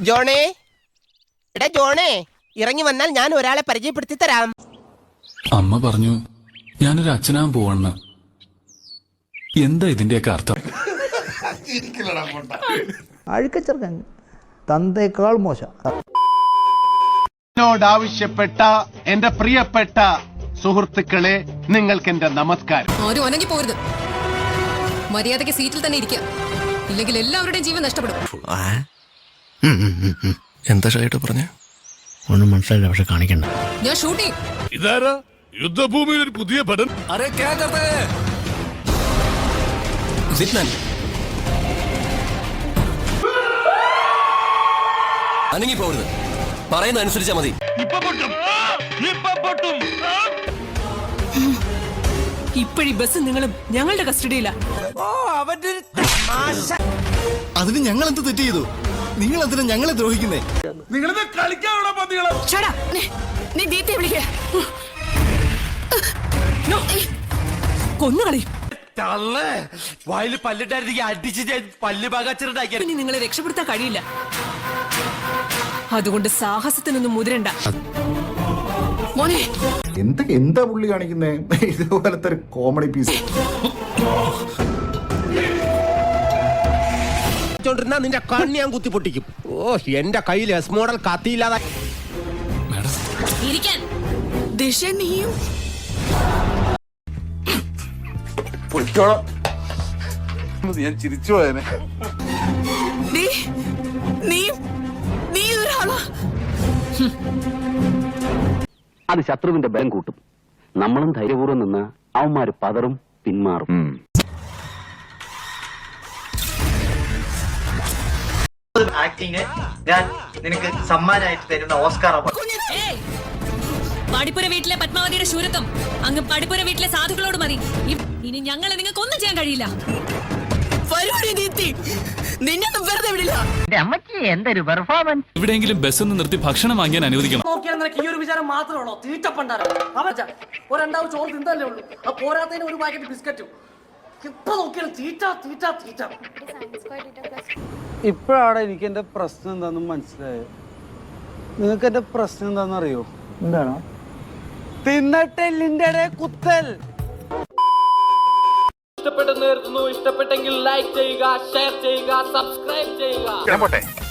ജോണേ? എടാ ജോണേ ഇറങ്ങി വന്നാൽ ഞാൻ ഒരാളെ പരിചയപ്പെടുത്തി തരാം. അമ്മ പറഞ്ഞു ഞാനൊരു അച്ഛനാൻ പോവണെന്ന്. എന്താ ഇതിന്റെയൊക്കെ അർത്ഥം? അഴുക്കച്ചെറുക്കൻ. തന്തേക്കാൾ മോശ. എന്നോട് ആവശ്യപ്പെട്ട എന്റെ പ്രിയപ്പെട്ട സുഹൃത്തുക്കളെ നിങ്ങൾക്ക് എന്റെ നമസ്കാരം. ആരും അനങ്ങി പോരുത് മര്യാദയ്ക്ക് സീറ്റിൽ തന്നെ ഇരിക്കുക. ഇല്ലെങ്കിൽ എല്ലാവരുടെയും ജീവൻ നഷ്ടപ്പെടും. എന്താ ഷൈട്ട് പറഞ്ഞ? ഒന്നും മനസ്സിലായില്ല പക്ഷെ കാണിക്കണ്ട. ഞാൻ ഷൂട്ടിംഗ് ഇതാരാ? യുദ്ധഭൂമിയിൽ ഒരു പുതിയ പടൻ അരെ ക്യാ കർത്തേ അനങ്ങി പോകരുത് പറയുന്ന അനുസരിച്ചാ മതി ഇപ്പോഴീ ബസ് നിങ്ങളും ഞങ്ങളുടെ കസ്റ്റഡിയിലാ. അതിന് ഞങ്ങൾ എന്ത് തെറ്റ് ചെയ്തു? നിങ്ങൾ എന്തിനാ ഞങ്ങളെ ദ്രോഹിക്കുന്നേ? ചേടാ നീ ദീപ്തിയെ വിളിക്ക. കൊന്നുകളി വായിൽ പല്ലിട്ടായിരുന്നെങ്കിൽ അടിച്ച് ഞാൻ പല്ല് പാകാച്ചിട്ടുണ്ടാക്കിയ ഇനി നിങ്ങളെ രക്ഷപ്പെടുത്താൻ കഴിയില്ല. അതുകൊണ്ട് സാഹസത്തിനൊന്നും മുതിരണ്ട. മോനെ. എന്തൊക്കെ എന്താ പുള്ളി കാണിക്കുന്നേ? ഇതുപോലത്തെ ഒരു കോമഡി പീസ് ചോണ്ടിരുന്നാ നിന്റെ കണ്ണി ഞാൻ കുത്തി പൊട്ടിക്കും. ഓ എന്റെ കയ്യിൽ എസ് മോഡൽ കത്തിയില്ലാതെ ഇരിക്കാൻ. ദിശ നീയും. ഞാൻ ചിരിച്ചു പോയനെ. നീ നീ നീ ഒരാളാ. അത് ശത്രുവിന്റെ ബലം കൂട്ടും. നമ്മളും ധൈര്യപൂർവം നിന്ന് അവന്മാര് പതറും പിന്മാറും. ആക്ടിങ് ഞാൻ നിനക്ക് സമ്മാനമായിട്ട് തരുന്ന ഓസ്കാർ അവാർഡ്! പടിപ്പുര വീട്ടിലെ പത്മാവതിയുടെ ശൂരത്വം. അങ്ങ് പടിപ്പുര വീട്ടിലെ സാധുക്കളോട് മതി. ഇനി ഞങ്ങളെ നിങ്ങൾക്ക് ഒന്നും ചെയ്യാൻ കഴിയില്ല. വെറുതെ വിടില്ല. എവിടെയെങ്കിലും ബസ് ഒന്ന് നിർത്തി ഭക്ഷണം വാങ്ങാൻ അനുവദിക്കണം. നോക്കിയാൽ നിനക്ക് ഈ ഒരു വിചാരം മാത്രമേ ഉള്ളൂ. തീറ്റപ്പണ്ടാരം. അവച്ച ഒരണ്ടാവ് ചോറ് തിന്നല്ലേ ഉള്ളൂ. ആ പോരാത്തതിന് ഒരു പാക്കറ്റ് ബിസ്ക്കറ്റും. തീറ്റ തീറ്റ തീറ്റ. ഇപ്പോഴാണ് എനിക്ക് എന്റെ പ്രശ്നം എന്താണെന്ന് മനസ്സിലായത്. നിങ്ങൾക്ക് എന്റെ പ്രശ്നം എന്താണെന്ന് അറിയോ എന്താണ്? തിന്നട്ടെല്ലിന്റെ ഇടയിൽ കുത്തൽ. ഇഷ്ടപ്പെട്ടെന്ന് കരുതുന്നു ഇഷ്ടപ്പെട്ടെങ്കിൽ ലൈക്ക് ചെയ്യുക ഷെയർ ചെയ്യുക സബ്സ്ക്രൈബ് ചെയ്യുക.